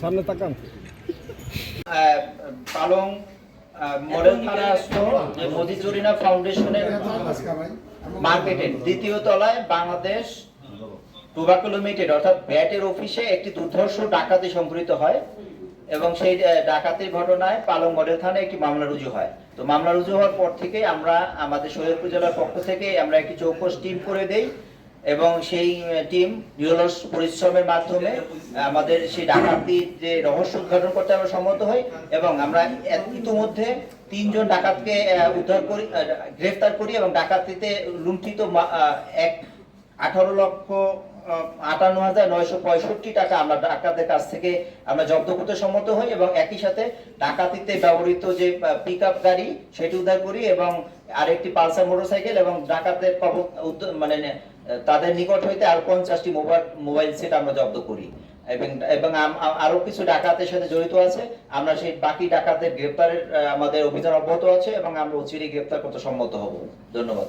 সামনে তাকান। পালং মডেল যে ফাউন্ডেশনের মার্কেটের দ্বিতীয় তলায় বাংলাদেশ টোবাকো লিমিটেড, অর্থাৎ ব্যাটের অফিসে একটি দুর্ধর্ষ ডাকাতি সংঘটিত হয় এবং সেই ডাকাতির ঘটনায় পালং মডেল থানায় একটি মামলা রুজু হয়। তো মামলা রুজু হওয়ার পর থেকে আমরা আমাদের শরীয়তপুর জেলার পক্ষ থেকে আমরা একটি চৌকস টিম করে দেই। এবং সেই টিম নিরলস পরিশ্রমের মাধ্যমে, আমাদের সেই ডাকাতির যে রহস্য উদ্ঘাটন করতে আমরা সম্মত হই এবং আমরা ইতিমধ্যে তিনজন ডাকাতকে উদ্ধার করি গ্রেফতার করি এবং ডাকাতিতে লুণ্ঠিত এক আঠারো লক্ষ আটান্ন হাজার নয়শো পঁয়ষট্টি টাকা আমরা ডাকাতের কাছ থেকে আমরা জব্দ করতে সম্মত হই এবং একই সাথে ডাকাতিতে ব্যবহৃত যে পিক আপ গাড়ি সেটি উদ্ধার করি এবং আরেকটি পালসার মোটরসাইকেল এবং ডাকাতের মানে তাদের নিকট হইতে আর পঞ্চাশটি মোবাইল মোবাইল সেট আমরা জব্দ করি। এবং এবং আরও কিছু ডাকাতের সাথে জড়িত আছে। আমরা সেই বাকি ডাকাতের গ্রেপ্তারের আমাদের অভিযান অব্যাহত আছে এবং আমরা অচিরেই গ্রেপ্তার করতে সম্মত হব। ধন্যবাদ।